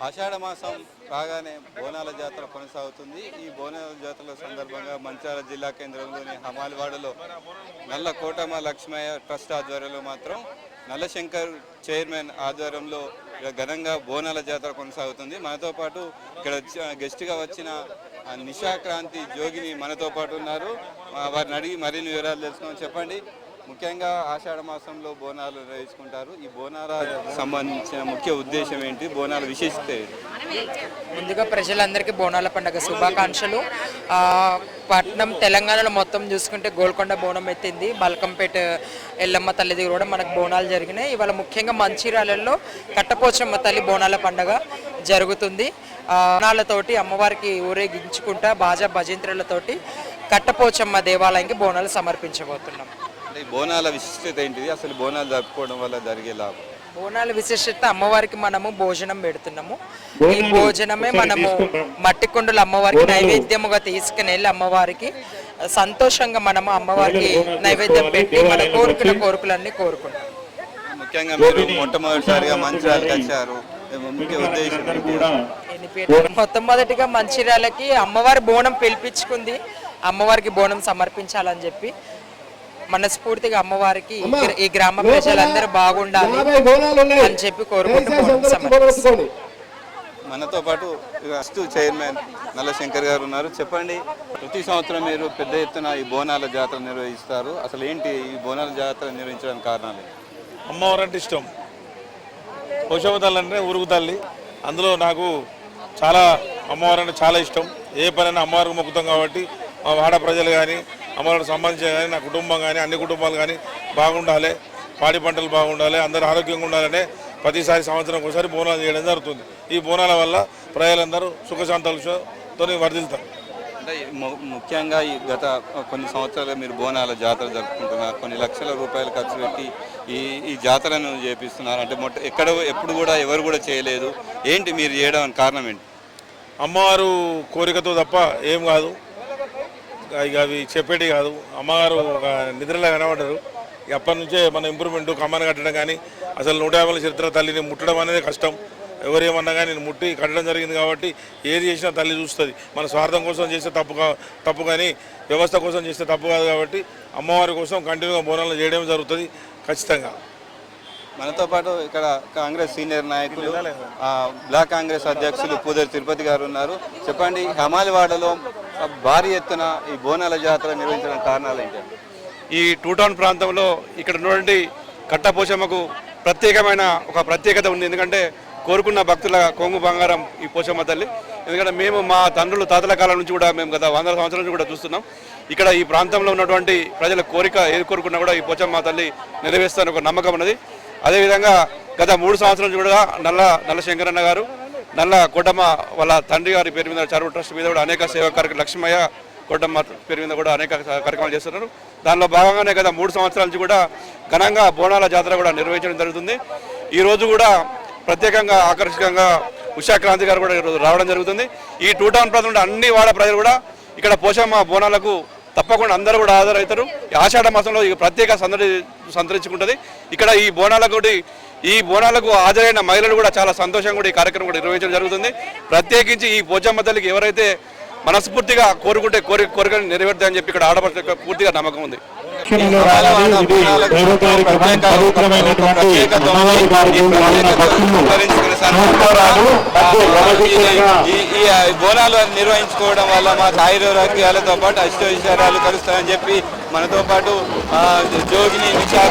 ఆషాఢ మాసం కాగానే బోనాల జాతర కొనసాగుతుంది. ఈ బోనాల జాతర సందర్భంగా మంచాల జిల్లా కేంద్రంలోని హమాల్వాడలో నల్ల కోటమ లక్ష్మయ్య ట్రస్ట్ ఆధ్వర్యంలో మాత్రం నల్లశంకర్ చైర్మన్ ఆధ్వర్యంలో ఘనంగా బోనాల జాతర కొనసాగుతుంది. మనతో పాటు ఇక్కడ వచ్చి- గెస్ట్గా వచ్చిన ఆ నిషా క్రాంతి జోగిని మనతో పాటు ఉన్నారు. వారిని అడిగి మరిన్ని వివరాలు తెలుసుకొని చెప్పండి. ముఖ్యంగా ఆషాఢ మాసంలో బోనాలు నిర్వహించుకుంటారు ఈ బోనాల సంబంధించిన ముఖ్య ఉద్దేశం ఏంటి? బోనాల విశిష్టత ముందుగా ప్రజలందరికీ బోనాల పండుగ శుభాకాంక్షలు. పట్నం తెలంగాణలో మొత్తం చూసుకుంటే గోల్కొండ బోనం ఎత్తింది. బల్కంపేట ఎల్లమ్మ తల్లి దగ్గర కూడా మనకు బోనాలు జరిగినాయి. ఇవాళ ముఖ్యంగా మంచిర్యాలలో కట్టపోచమ్మ తల్లి బోనాల పండుగ జరుగుతుంది. బోనాలతోటి అమ్మవారికి ఊరేగించుకుంటా బాజా భజంత్రులతోటి కట్టపోచమ్మ దేవాలయానికి బోనాలు సమర్పించబోతున్నాం. అంటే ఈ బోనాల విశిష్టత ఏంటిది? అసలు బోనాలు జరుపుకోవడం వల్ల జరిగే లాభం? బోనాల విశిష్టత అమ్మవారికి మనము భోజనం పెడుతున్నాము. ఈ భోజనమే మనము మట్టి కుండలు అమ్మవారికి నైవేద్యముగా తీసుకుని వెళ్ళి అమ్మవారికి సంతోషంగా మనము అమ్మవారికి నైవేద్యం పెట్టి మన కోరికల కోరికలన్నీ కోరుకుంటాం. ముఖ్యంగా మీరు మొట్టమొదటిసారిగా మంచిర్యాలకు వచ్చారు ముఖ్య ఉద్దేశం? మొట్టమొదటిగా మంచిర్యాలకి అమ్మవారి బోనం పిలిపించుకుంది. అమ్మవారికి బోనం సమర్పించాలని చెప్పి మనస్ఫూర్తిగా అమ్మవారికి ఈ గ్ర- ఈ గ్రామ ప్రజలందరూ బాగుండాలి అని చెప్పి కోరుకుంటూ దయచేసి బోనం అందరూ వచ్చి సమర్పిస్తాం. బోనం ఎత్తుకోండి. మనతో పాటు ఫస్ట్ చైర్మన్ నల్లశంకర్ గారు ఉన్నారు చెప్పండి ప్రతి సంవత్సరం మీరు పెద్ద ఎత్తున ఈ బోనాల జాతర నిర్వహిస్తారు అసలు ఏంటి ఈ బోనాల జాతర నిర్వహించడానికి కారణాలు? అమ్మవారు అంటే ఇష్టం పోషమ్మ తల్లి అంటే ఊరుకు తల్లి అందులో నాకు చాలా అమ్మవారు అంటే చాలా ఇష్టం ఏ పనైనా అమ్మవారికి మొక్కుతాం కాబట్టి మా వాడ ప్రజలు కానీ అమ్మవారికి సంబంధించిన కానీ నా కుటుంబం కానీ అన్ని కుటుంబాలు కానీ బాగుండాలి. పాడి పంటలు బాగుండాలి. అందరూ ఆరోగ్యంగా ఉండాలంటే ప్రతిసారి సంవత్సరం ఒకసారి బోనాలు చేయడం జరుగుతుంది. ఈ బోనాల వల్ల ప్రజలందరూ సుఖశాంతాలతో వర్ధిల్తారు. అంటే ముఖ్యంగా ఈ గత కొన్ని సంవత్సరాలుగా మీరు బోనాల జాతర జరుపుకుంటున్నారు. కొన్ని లక్షల రూపాయలు ఖర్చు పెట్టి ఈ ఈ జాతరను చేపిస్తున్నారు. అంటే మొట్ట ఎక్కడ ఎప్పుడు కూడా ఎవరు కూడా చేయలేదు. ఏంటి మీరు చేయడం కారణం ఏంటి? అమ్మవారు కోరికతో తప్ప ఏం కాదు. ఇక అవి చెప్పేటి కాదు. అమ్మగారు ఒక నిద్రలో కనబడ్డారు. ఇక అప్పటి నుంచే మన ఇంప్రూవ్మెంట్ కమ్మని కట్టడం కానీ అసలు నూట యాభై చరిత్ర తల్లిని ముట్టడం అనేది కష్టం. ఎవరేమన్నా కానీ నేను ముట్టి కట్టడం జరిగింది కాబట్టి ఏది చేసినా తల్లి చూస్తుంది. మన స్వార్థం కోసం చేస్తే తప్పు కా తప్పు కానీ వ్యవస్థ కోసం చేస్తే తప్పు కాదు కాబట్టి అమ్మవారి కోసం కంటిన్యూగా బోనాలు చేయడం జరుగుతుంది ఖచ్చితంగా. మనతో పాటు ఇక్కడ కాంగ్రెస్ సీనియర్ నాయకులు ఆ, బ్లాక్ కాంగ్రెస్ అధ్యక్షులు పూదరి తిరుపతి గారు ఉన్నారు. చెప్పండి హమాలివాడలో భారీ ఎత్తున ఈ బోనాల జాతర నిర్వహించడం కారణాలు ఏంటండి ఈ టూటౌన్ ప్రాంతంలో ఇక్కడ ఉన్నటువంటి కట్టపోచమ్మకు ప్రత్యేకమైన ఒక ప్రత్యేకత ఉంది. ఎందుకంటే కోరుకున్న భక్తుల కొంగు బంగారం ఈ పోచమ్మ తల్లి. ఎందుకంటే మేము మా తండ్రులు తాతల కాలం నుంచి కూడా మేము గత వందల సంవత్సరాల నుంచి కూడా చూస్తున్నాం. ఇక్కడ ఈ ప్రాంతంలో ఉన్నటువంటి ప్రజల కోరిక ఏది కోరుకున్నా కూడా ఈ పోచమ్మ తల్లి నెరవేరుస్తారని ఒక నమ్మకం ఉన్నది. అదేవిధంగా గత మూడు సంవత్సరాల నుంచి కూడా నల్ల నల్ల శంకరన్న గారు నల్ల కోటమ్మ వాళ్ళ తండ్రి గారి పేరు మీద చరువు ట్రస్ట్ మీద కూడా అనేక సేవా కార్యక్రమాలు. లక్ష్మయ్య కోటమ్మ పేరు మీద కూడా అనేక కార్యక్రమాలు చేస్తున్నారు. దానిలో భాగంగానే కదా మూడు సంవత్సరాల నుంచి కూడా ఘనంగా బోనాల జాతర కూడా నిర్వహించడం జరుగుతుంది. ఈ రోజు కూడా ప్రత్యేకంగా ఆకర్షకంగా ఉషా క్రాంతి గారు కూడా ఈరోజు రావడం జరుగుతుంది. ఈ టూ టౌన్ ప్రాంతంలో అన్ని వాడ ప్రజలు కూడా ఇక్కడ పోషమ్మ బోనాలకు తప్పకుండా అందరూ కూడా హాజరవుతారు. ఈ ఆషాఢ మాసంలో ఈ ప్రత్యేక సందడి సంతరించుకుంటుంది. ఇక్కడ ఈ బోనాలకు కూడా ఈ బోనాలకు హాజరైన మహిళలు కూడా చాలా సంతోషంగా కూడా ఈ కార్యక్రమం కూడా నిర్వహించడం జరుగుతుంది. ప్రత్యేకించి ఈ పోచమ్మ తల్లికి ఎవరైతే మనస్ఫూర్తిగా కోరుకుంటే కోరిక కోరికలు నెరవేరుతాయని చెప్పి ఇక్కడ ఆడపడుతున్న పూర్తిగా నమ్మకం ఉంది. ఈ బోనాలు నిర్వహించుకోవడం వల్ల మా ఆయుర్వేదాలతో పాటు అష్టైశ్వర్యాలు కలుస్తాయని చెప్పి మనతో పాటు జోగిని నిషా